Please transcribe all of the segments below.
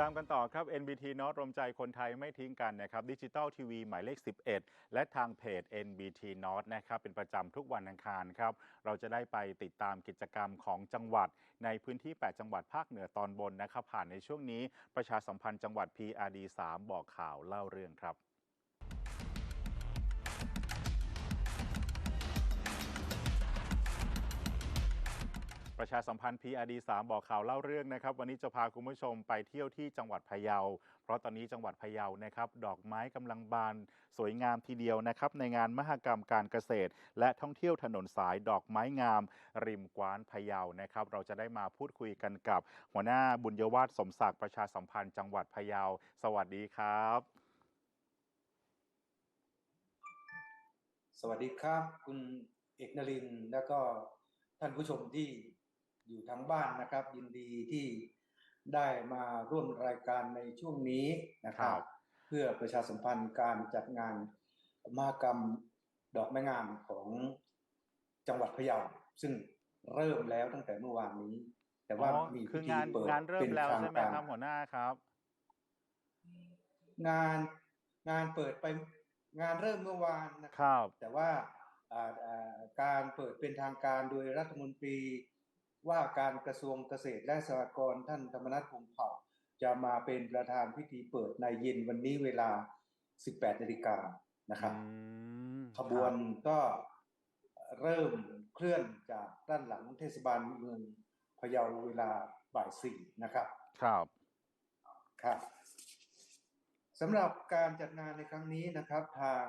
ตามกันต่อครับ NBT นอตรมใจคนไทยไม่ทิ้งกันนะครับดิจิตอลทีวีหมายเลข 11 และทางเพจ NBT นอตนะครับเป็นประจำทุกวันอังคารครับ เราจะได้ไปติดตามกิจกรรมของจังหวัด ในพื้นที่ 8 จังหวัดภาคเหนือตอนบนนะครับ ผ่านในช่วงนี้ประชาสัมพันธ์จังหวัด PRD 3 บอกข่าวเล่าเรื่องครับ ประชาสัมพันธ์ PRD 3 บอกข่าวเล่าเรื่องนะครับ วันนี้จะพาคุณผู้ชมไปเที่ยวที่จังหวัดพะเยา เพราะตอนนี้จังหวัดพะเยานะครับ ดอกไม้กำลังบานสวยงามทีเดียวนะครับ ในงานมหกรรมการเกษตร และท่องเที่ยวถนนสายดอกไม้งาม ริมกว้านพะเยานะครับ เราจะได้มาพูดคุยกันกับ หัวหน้าบุญยวาฒสมศักดิ์ประชาสัมพันธ์จังหวัดพะเยา สวัสดีครับ สวัสดีครับ คุณเอกนรินแล้วก็ท่านผู้ชมที่ อยู่ทางบ้านนะครับ ยินดีที่ได้มาร่วมรายการในช่วงนี้นะครัครับบเพื่อประชาสัมพันธ์การจัดงานมหกรรมดอกไม้งามของจังหวัดพะเยาซึ่งเริ่มแล้วตั้งแต่เมื่อวานนี้ แต่ว่าอ๋อมีคืพิอธีงานเปิดงานเริ่เป็มนแล้วทางใช่ไหมการครับหัวหน้าครับ งานงานเปิดไปงานเริ่มเมื่อวานนะคครับรับ แต่ว่าอ่าอ่าการเปิดเป็นทางการโดยรัฐมนตรี ว่าการกระทรวงเกษตรและสหกรณ์ท่านธรรมนัฐพงษ์เผ่า จะมาเป็นประธานพิธีเปิดในเย็นวันนี้เวลา 18นาฬิกานะครับอืมขบวนก็เริ่มเคลื่อนจากด้านหลังเทศบาลเมืองพะเยาเวลาบ่ายสี่นะครับ ครับครับสำหรับการจัดงานในครั้งนี้นะครับ ทาง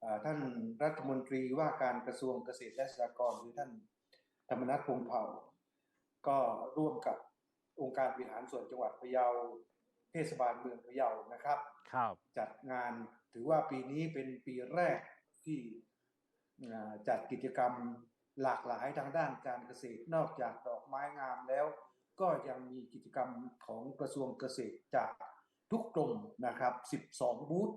เอ่อท่านรัฐมนตรีว่าการกระทรวงเกษตรและสหกรณ์หรือท่าน ธรรมนัฐพงษ์เผ่า ก็ร่วมกับองค์การบริหารส่วนจังหวัดพะเยาเทศบาลเมืองพะเยานะครับครับ จัดงานถือว่าปีนี้เป็นปีแรกที่อ่าจัดกิจกรรมหลากหลายทางด้านการเกษตรนอกจากดอกไม้งามแล้ว ก็ยังมีกิจกรรมของกระทรวงเกษตรจากทุกกลุ่มนะครับ 12 บูธ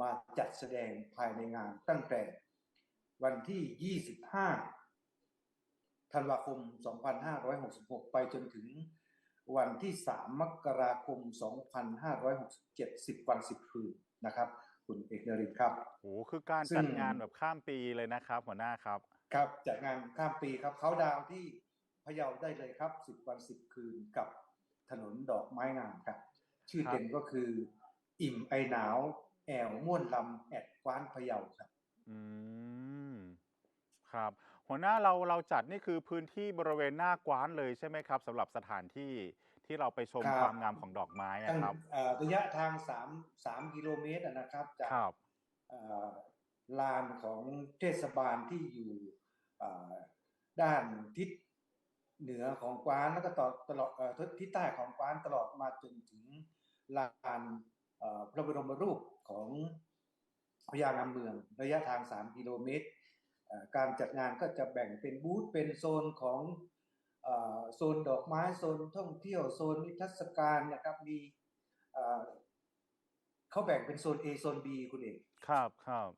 มาจัดแสดงภายในงานตั้งแต่วันที่ 25 ธันวาคม 2566 ไปจนถึงวันที่ 3 มกราคม 2567 10 วัน 10 คืนนะครับคุณเอกนรินทร์ครับโอ้คือการซึ่งจัดงานแบบข้ามปีเลยนะครับ หัวหน้าครับ ครับจัดงานข้ามปีครับเขาดาวน์ที่พะเยาได้เลยครับ 10 วัน 10 คืนกับถนนดอกไม้งามครับ ชื่อครับเต็มก็คือ อิ่มไอหนาว แอวม่วนลำแอดกว้านพะเยาครับ อืม ครับ หัวหน้าเราเราจัดนี่คือพื้นที่บริเวณหน้ากว้านเลยใช่ไหมครับสำหรับสถานที่ที่เราไปชมครับความงามของดอกไม้อะตั้งครับเอ่อระยะทาง3 3กิโลเมตรอะนะครับจากครับเอ่อลานของเทศบาลที่อยู่เอ่อด้านทิศเหนือของกวานแล้วก็ต่อตลอดเอ่อทิศใต้ของกวานตลอดมาจนถึงลานเอ่อพระบรมรูปของพญางามเมือง ระยะทาง 3 กิโลเมตรเอ่อ การจัดงานก็จะแบ่งเป็นบูธเป็นโซนของเอ่อโซนดอกไม้โซนท่องเที่ยวโซนนิทรรศการนะครับมีเอ่อเขาแบ่งเป็นโซน A โซน B คุณเอกครับครับ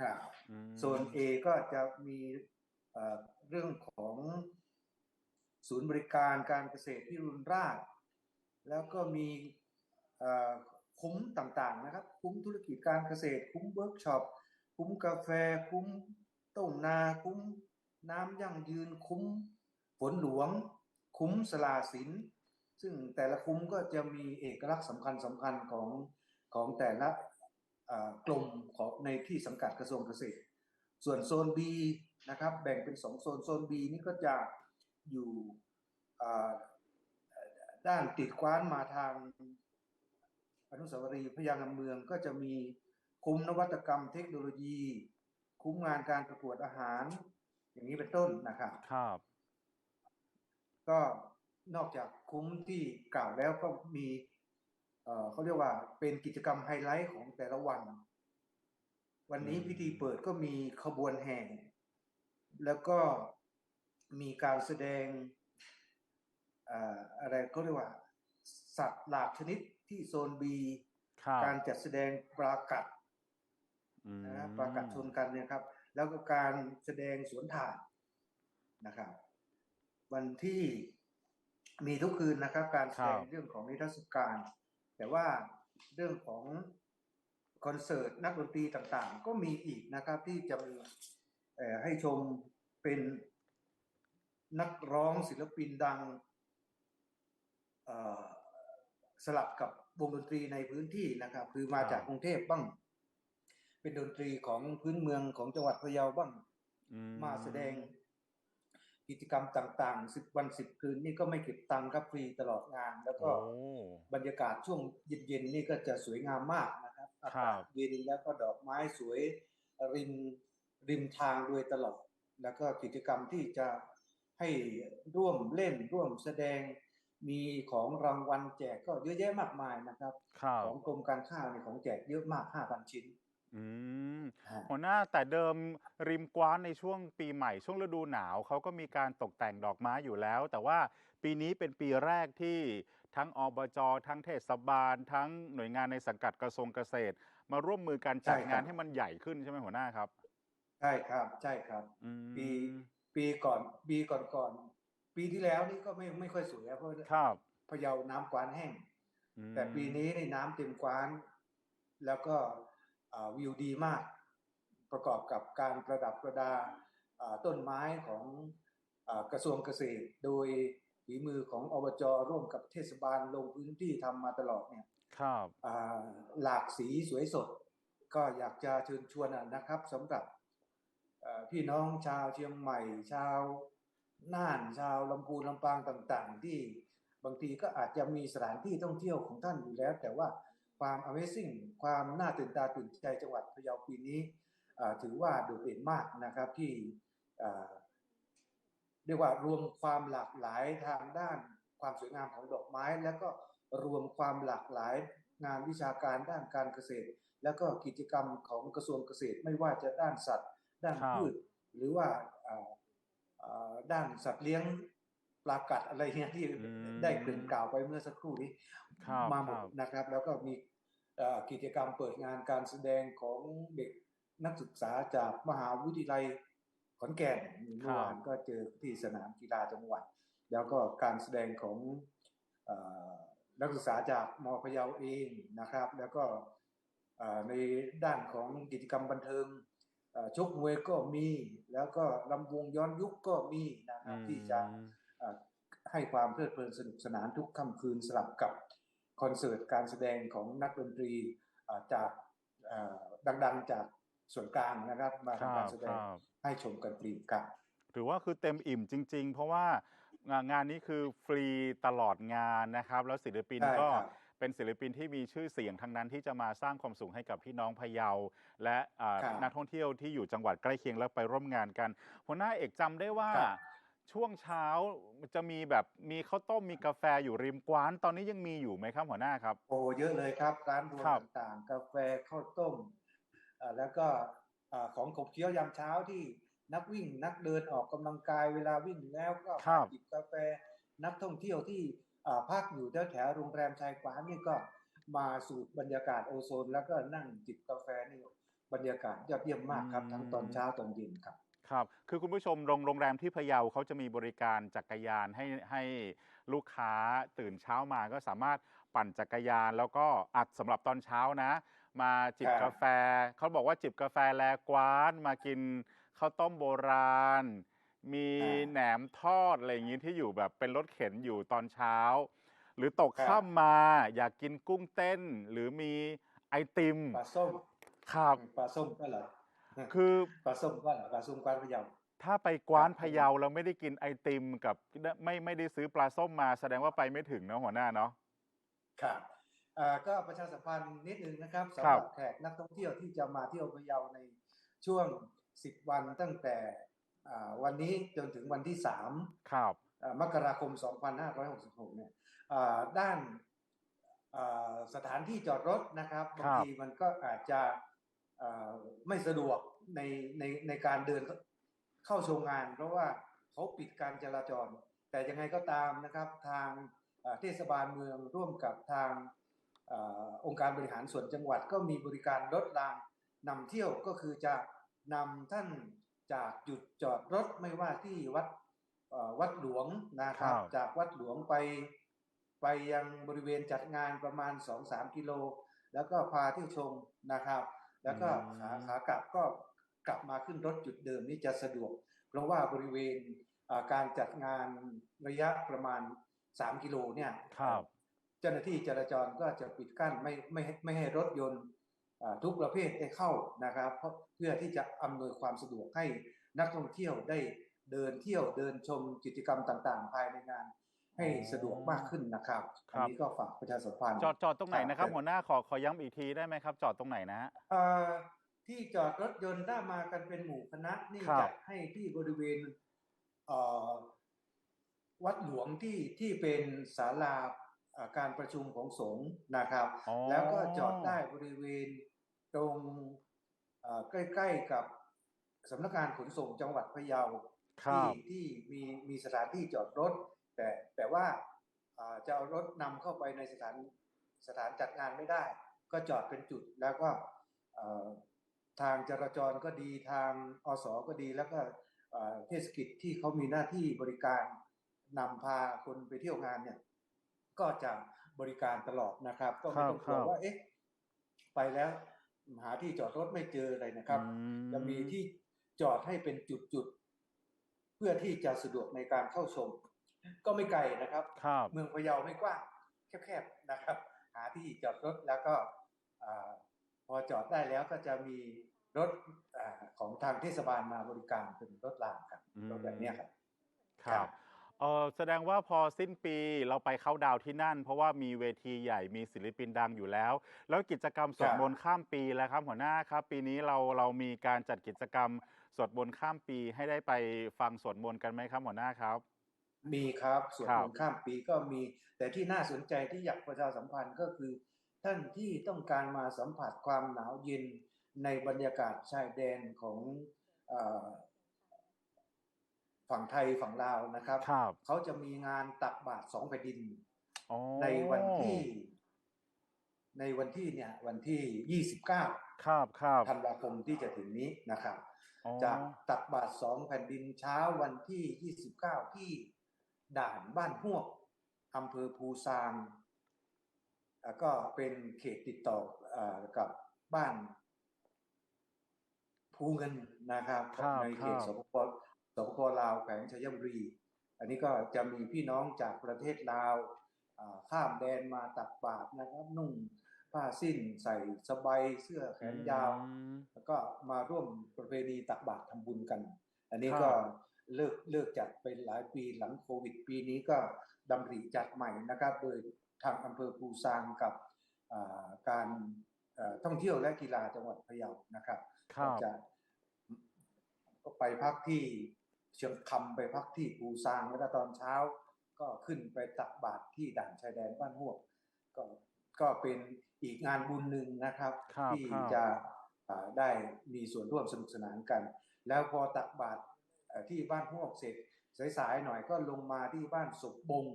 ครับอืมโซน A ก็จะมีเอ่อเรื่องของศูนย์บริการการเกษตรพิรุณราช แล้วก็มีเอ่อคุ้มต่างๆนะครับ คุ้มธุรกิจการเกษตรคุ้มเวิร์กช็อปคุ้มกาแฟคุ้ม ต้มนาคุ้ม น้ำยั่งยืนคุ้ม ฝนหลวง คุ้มสลาสิน ซึ่งแต่ละคุ้มก็จะมีเอกลักษณ์สำคัญสำคัญของของแต่ละกลุ่มของในที่สังกัดกระทรวงเกษตร ส่วนโซน B นะครับแบ่งเป็นสองโซน โซน B นี่ก็จะอยู่ด้านติดกว้านมาทางอนุสาวรีย์พยางามเมืองก็จะมีคุ้มนวัตกรรมเทคโนโลยี คุ้มงานการประกวดอาหาร อย่างนี้เป็นต้นนะครับ ครับ ก็นอกจากคุ้มที่กล่าวแล้วก็มี เอ่อเขาเรียกว่าเป็นกิจกรรมไฮไลท์ของแต่ละวัน วันนี้อืมพิธีเปิดก็มีขบวนแห่แล้วก็มีการแสดงเอ่ออะไรเขาเรียกว่า สัตว์หลากชนิดที่โซน B ครับการจัดแสดงปลากัดอืม นะปลากัดชนกันเนี่ยครับ แล้วก็การแสดงสวนถ่านนะครับ วันที่มีทุกคืนนะครับ การแสดงเรื่องของนิทรรศการ แต่ว่าเรื่องของคอนเสิร์ตนักดนตรีต่างๆ ก็มีอีกนะครับ ที่จะมีเอ่อให้ชมเป็นนักร้องศิลปินดังเอ่อสลับกับวงดนตรีในพื้นที่นะครับ คือมาจากกรุงเทพบ้าง เป็นดนตรีของพื้นเมืองของจังหวัดพะเยาบ้างอืมาแสดงกิจกรรมต่างๆสิบวันสิบคืนนี่ก็ไม่เก็บตังค์ครับฟรีตลอดงาน แล้วก็โอ้บรรยากาศช่วงเย็นๆนี่ก็จะสวยงามมากนะครับอาครักาศบเย็นแล้วก็ดอกไม้สวยริมริมทางโดยตลอดแล้วก็กิจกรรมที่จะให้ร่วมเล่นร่วมแสดงมีของรางวัลแจกก็เยอะแยะมากมายนะครับครับของกรมการข้าวในของแจกเยอะมาก 5,000 ชิ้น อืมฮะหัวหน้าแต่เดิมริมกว้านในช่วงปีใหม่ช่วงฤดูหนาวเขาก็มีการตกแต่งดอกไม้อยู่แล้ว แต่ว่าปีนี้เป็นปีแรกที่ทั้งอบจทั้งเทศบาล ทั้งหน่วยงานในสังกัดกระทรวงเกษตร มาร่วมมือกันจัดใช่ครับ งานให้มันใหญ่ขึ้นใช่ไหมหัวหน้าครับ ใช่ครับ ใช่ครับ อืมปีปีก่อนปีก่อนก่อนปีที่แล้วนี่ก็ไม่ไม่ค่อยสวยนะเพราะครับพะเยาน้ำกวานแห้ง อืมแต่ปีนี้ในน้ำเต็มกวาน แล้วก็อ่า วิวดีมาก ประกอบกับการประดับประดาอ่าต้นไม้ของอากระทรวงเกษตร โดยฝีมือของอบจร่วมกับเทศบาลลงพื้นที่ทำมาตลอดเนี่ยครับอ่าหลากสีสวยสด ก็อยากจะเชิญชวนนะครับสำหรับเอ่อพี่น้องชาวเชียงใหม่ ชาวน่านชาวลำพูนลำปางต่าง ๆ ที่บางทีก็อาจจะมีสถานที่ท่องเที่ยวของท่านอยู่แล้ว แต่ว่า ความ Amazing ความน่าตื่นตาตื่นใจจังหวัดพะเยาปีนี้อ่าถือว่าโดดเด่นมากนะครับที่อ่าเรียกว่ารวมความหลากหลายทางด้านความสวยงามของดอกไม้ แล้วก็รวมความหลากหลายงานวิชาการด้านการเกษตร แล้วก็กิจกรรมของกระทรวงเกษตรไม่ว่าจะด้านสัตว์ ด้านครับพืช หรือว่าอ่าอ่าด้านสัตว์เลี้ยง ปลากัดอะไรเงี้ยที่อืมได้เกริ่นกล่าวไปเมื่อสักครู่นี้ครับมาหมคดรับนะครับ แล้วก็มีเอ่อกิจกรรมเปิดงานการแสดงของเด็กนักศึกษาจากมหาวิทยาลัยขอนแก่นเมื่อวานก็เจอที่สนามกีฬาจังหวัด แล้วก็การแสดงของเอ่อนักศึกษาจากมพะเยาเองนะครับ แล้วก็เอ่อในด้านของกิจกรรมบันเทิงเอ่อชกมวยก็มี แล้วก็ลำวงย้อนยุคก็มีนะครับที่จะอืมเอ่อ ให้ความเพลิดเพลินสนุกสนานทุกค่ำคืนสลับกับคอนเสิร์ตการแสดงของนักดนตรีเอ่อจากเอ่อดังๆจากส่วนกลางนะครับ มาครัทำการบแสดคงรับให้ชมกันฟรีครับถือว่าคือเต็มอิ่มจริง ๆ เพราะว่างานงานนี้คือฟรีตลอดงานนะครับ แล้วศิลปินใช่ก็ครับเป็นศิลปินที่มีชื่อเสียงทั้งนั้นที่จะมาสร้างความสุขให้กับพี่น้องพะเยา และอ่าครับนักท่องเที่ยวที่อยู่จังหวัดใกล้เคียงแล้วไปร่วมงานกันหัวหน้าเอกจำได้ว่าครับ ช่วงเช้าจะมีแบบมีข้าวต้มมีกาแฟอยู่ริมกว้าน ตอนนี้ยังมีอยู่ไหมครับหัวหน้าครับ โอ้เยอะเลยครับร้านรวมครับต่างๆ กาแฟข้าวต้มเอ่อแล้วก็เอ่อของขบเคี้ยวยามเช้าที่นักวิ่งนักเดินออกกำลังกายเวลาวิ่งแล้วก็ครับจิบกาแฟนักท่องเที่ยวที่อ่าพักอยู่แถวแถวๆโรงแรมชายกวานนี่ก็มาสูดบรรยากาศโอโซน แล้วก็นั่งจิบกาแฟนี่บรรยากาศยอดเยี่ยมมากครับทั้งตอนเช้าตอนเย็นครับ ครับ คือคุณผู้ชมโรงโรงแรมที่พะเยาเขาจะมีบริการจักรยานให้ให้ลูกค้าตื่นเช้ามาก็สามารถปั่นจักรยาน แล้วก็อัดสำหรับตอนเช้านะ มาจิบครับกาแฟ เขาบอกว่าจิบกาแฟแลกว้านมากินข้าวต้มโบราณ มีแหนมทอดอะไรอย่างนี้ที่อยู่แบบเป็นรถเข็นอยู่ตอนเช้า หรือตกครับค่ำมาอยากกินกุ้งเต้น หรือมีไอติมปลาส้มครับปลาส้มก็เหรอ คือปลาส้มก็เหรอปลาส้มกวานพะเยาถ้าไปกว้านครับพะเยาเราไม่ได้กินไอติมกับไม่ไม่ได้ซื้อปลาส้มมาแสดงว่าไปไม่ถึงเนอะหัวหน้าเนาะครับอ่าก็ประชาสัมพันธ์นิดนึงนะครับสำครัหรับบแขกนักท่องเที่ยวที่จะมาเที่ยวพะเยาในช่วง 10 วันตั้งแต่อ่าวันนี้จนถึงวันที่3ครับอ่ามกราคม 2566 เนี่ยอ่าด้านอ่าสถานที่จอดรถนะครับบางทีมันก็อาจจะอ่า ไม่สะดวกในในในการเดินเข้าชมงาน เพราะว่าเขาปิดการจราจร แต่ยังไงก็ตามนะครับทางอ่าเทศบาลเมืองร่วมกับทางอาองค์การบริหารส่วนจังหวัดก็มีบริการรถรางนำเที่ยวก็คือจะนำท่านจากจุดจอดรถไม่ว่าที่วัดเอ่อวัดหลวงนะครับครับ จากวัดหลวงไป ไปยังบริเวณจัดงานประมาณ 2-3 กิโล แล้วก็พาเที่ยวชมนะครับ แล้วก็ขาอืมขากลับก็กลับมาขึ้นรถจุดเดิมนี่จะสะดวก เพราะว่าบริเวณอ่าการจัดงานระยะประมาณ 3 กิโลเนี่ยครับเจ้าหน้าที่จราจรก็จะปิดกั้นไม่ไม่ให้ไม่ให้รถยนต์อ่าทุกประเภทได้เข้านะครับ เพราะเพื่อที่จะอำนวยความสะดวกให้นักท่องเที่ยวได้เดินเที่ยวเดินชมกิจกรรมต่างๆ ภายในงาน ให้สะดวกมากขึ้นนะครับคอัรับนนี้ก็ฝากประชาสัมพันธ์จอดจอดตรงไหนนะครับครับหัวหน้าขอขอย้ำอีกทีได้ไหมครับ จอดตรงไหนนะฮะเอ่อที่จอดรถยนต์ถ้ามากันเป็นหมู่คณะนี่ครับจัดให้ที่บริเวณเอ่อวัดหลวงที่ที่เป็นศาลาอ่าการประชุมของสงฆ์นะครับอ๋อแล้วก็จอดได้บริเวณตรงเอ่อใกล้ๆกับสำนักงานขนส่งจังหวัดพะเยาครัที่บที่มีมีสถานที่จอดรถ แต่แต่ ว่าอ่าจะเอารถนำเข้าไปในสถานสถานจัดงานไม่ได้ ก็จอดเป็นจุดแล้วก็เอ่อทางจราจรก็ดีทางอสก็ดีแล้วก็เอ่อเทศกิจที่เขามีหน้าที่บริการนำพาคนไปเที่ยวงานเนี่ย ก็จะบริการตลอดนะครับ ก็ไม่ต้องกลัวครับว่าเอ๊ะไปแล้วหาที่จอดรถไม่เจออะไรนะครับอืมจะมีที่จอดให้เป็นจุดๆเพื่อที่จะสะดวกในการเข้าชม ก็ไม่ไกลนะครับครับ เมืองพะเยาไม่กว้างแคบๆนะครับ หาที่จอดรถแล้วก็อาพอจอดได้แล้วก็จะมีรถอาของทางเทศบาลมาบริการเป็นรถรางครับอืมรถแบบเนี้ยครับครับเออแสดงว่าพอสิ้นปีเราไปเข้าดาวน์ที่นั่น เพราะว่ามีเวทีใหญ่มีศิลปินดังอยู่แล้ว แล้วกิจกรรมสวดครับมนต์ข้ามปีแล้วครับหัวหน้าครับ ปีนี้เราเรามีการจัดกิจกรรมสวดมนต์ข้ามปีให้ได้ไปฟังสวดมนต์กันไหมครับหัวหน้าครับ มีครับส่วนครัมบนต์ข้ามปีก็มี แต่ที่น่าสนใจที่อยากประชาสัมพันธ์ก็คือ ท่านที่ต้องการมาสัมผัสความหนาวเย็นในบรรยากาศชายแดนของเออฝั่งไทยฝั่งลาวนะครับครับเขาจะมีงานตักบาตรสองแผ่นดินอ๋อในวันที่ ในวันที่เนี่ย วันที่ยี่สิบเก้าครับครับธันวาคมที่จะถึงนี้นะครับอ๋อจะตักบาตรสองแผ่นดินเช้าวันที่29ที่ ด่านบ้านฮวกอำเภอภูซางอ่าก็เป็นเขตติดต่ออากับบ้านภูเงินนะครับครับในเขตคสรับปปสปปลาวแขวงชัยบุรี อันนี้ก็จะมีพี่น้องจากประเทศลาวอ่าข้ามแดนมาตักบาตรนะครับ นุ่งผ้าสิ้นใส่สบายเสื้อแขนยาวอืมแล้วก็มาร่วมประเพณีตักบาตรทำบุญกัน อันนี้ครับก็ เลิกเลิกจัดไปหลายปีหลังโควิด ปีนี้ก็ดำริจัดใหม่นะครับ โดยทางอำเภอปูซางกับอ่าการเอ่อท่องเที่ยวและกีฬาจังหวัดพะเยานะครับครัก็บจะก็ไปพักที่เชียงคำไปพักที่ปูซางแล้วก็ตอนเช้า ก็ขึ้นไปตักบาตรที่ด่านชายแดนบ้านหวกก็ก็เป็นอีกงานบุญหนึ่งนะครับครับที่ครับจะอ่าได้มีส่วนร่วมสนุกสนานกัน แล้วพอตักบาตรเอ่อ ที่บ้านพวกเสร็จสายๆหน่อยก็ลงมาที่บ้านศพบง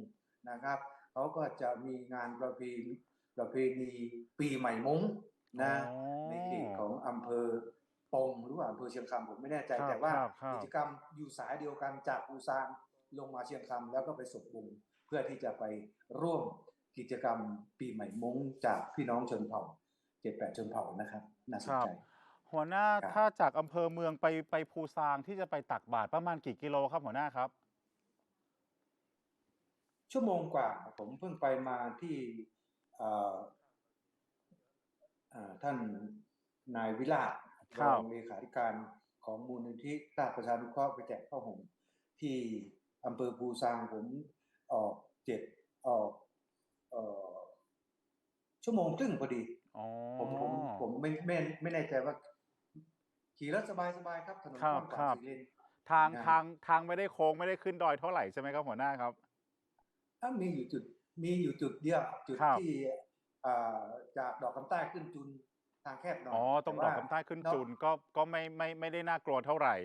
นะครับเขาก็จะมีงานประเพณีประเพณีปีใหม่มงนะอ๋อในเขตของอำเภอปงหรือว่าอำเภอเชียงคำผมไม่แน่ใจครับแต่ว่าครับครับกิจกรรมอยู่สายเดียวกันจากปูซางลงมาเชียงคำแล้วก็ไปศพบงเพื่อที่จะไปร่วมกิจกรรมปีใหม่มงจากพี่น้องชนเผ่าเจ็ดแปดชนเผ่านะครับน่าสนใจ หัวหน้าครับ ถ้าจากอำเภอเมืองไปไปภูซางที่จะไปตักบาตรประมาณกี่กิโลครับหัวหน้าครับ ชั่วโมงกว่าผมเพิ่งไปมาที่เอ่อเอ่อท่านนายวิลาศครัรบองเลขาธิการของมูลนิธิราชประชานุเคราะห์ไปแจกผ้าห่มที่อำเภอภูซางผมออกเจ็ดออกเอ่อชั่วโมงครึ่งพอดี อ๋อผมผมผมไม่ไม่ไม่แน่ใจว่า ขี่รถสบายสบายๆครับถนนครักบว้างขครัวางบสีเลนทางนะทางทางไม่ได้โค้งไม่ได้ขึ้นดอยเท่าไหร่ใช่ไหมครับหัวหน้าครับถ้ามีอยู่จุดมีอยู่จุดเดียวจุดครับที่อ่าจากดอกคำใต้ขึ้นจุนทางแคบหน่อยอ๋อตรงดแว่าอกคำใต้ขึ้นนอกจุนก็ก็ไม่ไม่ไม่ได้น่ากลัวเท่าไหร่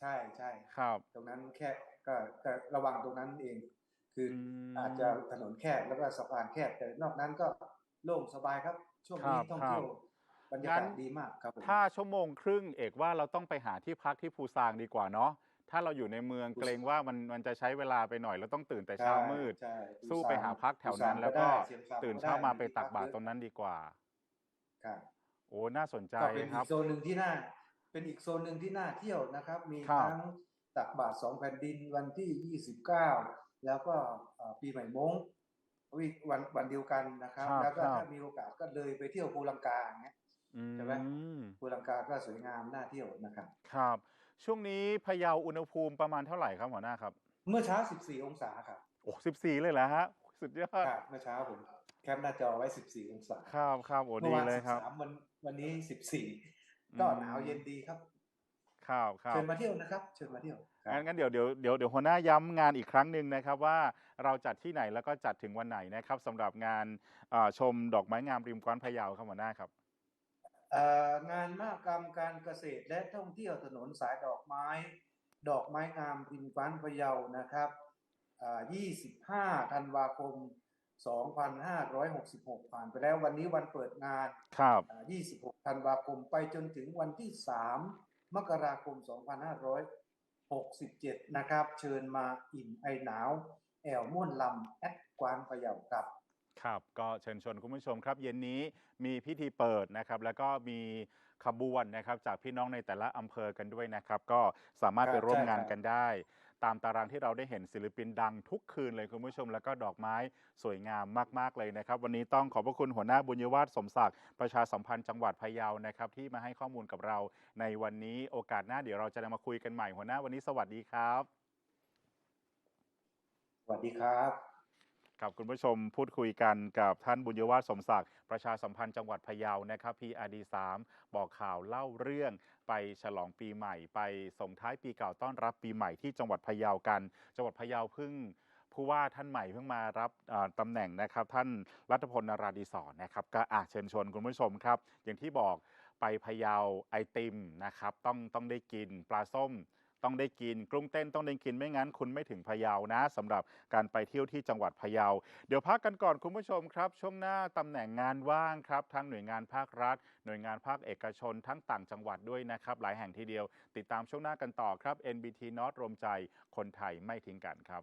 ใช่ใช่ครับ ตรงนั้นแค่ก็แต่ระวังตรงนั้นเอง คืออมอาจจะถนนแคบแล้วก็สะพานแคบแต่นอกนั้นก็โล่งสบายครับ ช่วงนี้ครับท่องเที่ยวครั บบรรยากาศงั้นดีมากครับผมถ้าชั่วโมงครึ่งเอกว่าเราต้องไปหาที่พักที่ภูซางดีกว่าเนาะถ้าเราอยู่ในเมืองเกรงว่ามันมันจะใช้เวลาไปหน่อยแล้วต้องตื่นแต่เช้ามืด ใช่สู้ไปหาพักแถวนั้นอุแล้วสก็ได้เชียงคำตื่นก็เช้าได้มาไปตักพับาตรเยอะตรงนั้นดีกว่า ครับโอ้น่าสนใจก็เป็นคอีรับ กโซนหนึ่งที่น่า เป็นอีกโซนหนึ่งที่น่าเที่ยวนะครับ มีครับ ทั้งตักบาตรสองแผ่นดินวันที่ยี่สิบเก้าแล้วก็เอ่อปีใหม่มงวิวันวันเดียวกันนะครับ ครับแล้วก็ครับ ถ้ามีโอกาสก็เลยไปเที่ยวภูลังกาอย่างเงี้ยอื ใช่ไหมมภูลังกาก็สวยงามน่าเที่ยวนะครับ ครับ ช่วงนี้พะเยาอุณหภูมิประมาณเท่าไหร่ครับหัวหน้าครับ เมื่อเช้า 14 องศาครับโอ้สิบสี่เลยเหรอฮะสุดยอดครับเมื่อเช้าผมแคปหน้าจอไว้ 14 องศาครับครับโอ้เมื่ดีอวานเลยครับ13วันวันนี้ 14 ก็หนาวเย็นดีครับครับครับเชิญมาเที่ยวนะครับเชิญมาเที่ยวครับงั้นงั้นเดี๋ยวเดี๋ยวเดี๋ยวเดี๋ยวหัวหน้าย้ำงานอีกครั้งหนึ่งนะครับว่าเราจัดที่ไหนแล้วก็จัดถึงวันไหนนะครับสำหรับงานเอ่อชมดอกไม้งามริมกว้านพะเยาครับหัวหน้าครับเอ่อ งานมหกรรมการเกษตรและท่องเที่ยวถนนสายดอกไม้ ดอกไม้งามริมกว้านพะเยานะครับอ่า25 ธันวาคม 2566 ผ่านไปแล้ววันนี้วันเปิดงานครับอ่า26 ธันวาคมไปจนถึงวันที่ 3 มกราคม 2567 นะครับ เชิญมาอิ่มไอหนาว แอวม่วนลำแอดกวานพะเยาครับ ครับก็เชิญชวนคุณผู้ชมครับ เย็นนี้มีพิธีเปิดนะครับ แล้วก็มีขบวนนะครับ จากพี่น้องในแต่ละอำเภอกันด้วยนะครับ ก็สามารถไปร่วมงานกันได้ ตามตารางที่เราได้เห็นศิลปินดังทุกคืนเลยคุณผู้ชม แล้วก็ดอกไม้สวยงามมาก ๆ เลยนะครับ วันนี้ต้องขอบพระคุณหัวหน้าบุญยวาฒสมศักดิ์ประชาสัมพันธ์จังหวัดพะเยานะครับ ที่มาให้ข้อมูลกับเราในวันนี้โอกาสหน้าเดี๋ยวเราจะมาคุยกันใหม่หัวหน้าวันนี้สวัสดีครับ สวัสดีครับ ครับคุณผู้ชมพูดคุยกันกับท่านบุญยวาฒสมศักดิ์ประชาสัมพันธ์จังหวัดพะเยานะครับ PRD 3บอกข่าวเล่าเรื่องไปฉลองปีใหม่ ไปส่งท้ายปีเก่าต้อนรับปีใหม่ที่จังหวัดพะเยากัน จังหวัดพะเยาเพิ่งผู้ว่าท่านใหม่เพิ่งมารับอ่าตำแหน่งนะครับ ท่านรัฐพลนราดีศรนะครับ ก็อาเชิญชวนคุณผู้ชมครับ อย่างที่บอกไปพะเยาไอติมนะครับ ต้องต้องได้กินปลาส้ม ต้องได้กินกรุ้งเต้นต้องได้กินไม่งั้นคุณไม่ถึงพะเยานะสำหรับการไปเที่ยวที่จังหวัดพะเยา เดี๋ยวพักกันก่อนคุณผู้ชมครับ ช่วงหน้าตำแหน่งงานว่างครับทั้งหน่วยงานภาครัฐ หน่วยงานภาคเอกชน ทั้งต่างจังหวัดด้วยนะครับ หลายแห่งทีเดียว ติดตามช่วงหน้ากันต่อครับ NBT North รวมใจคนไทยไม่ทิ้งกันครับ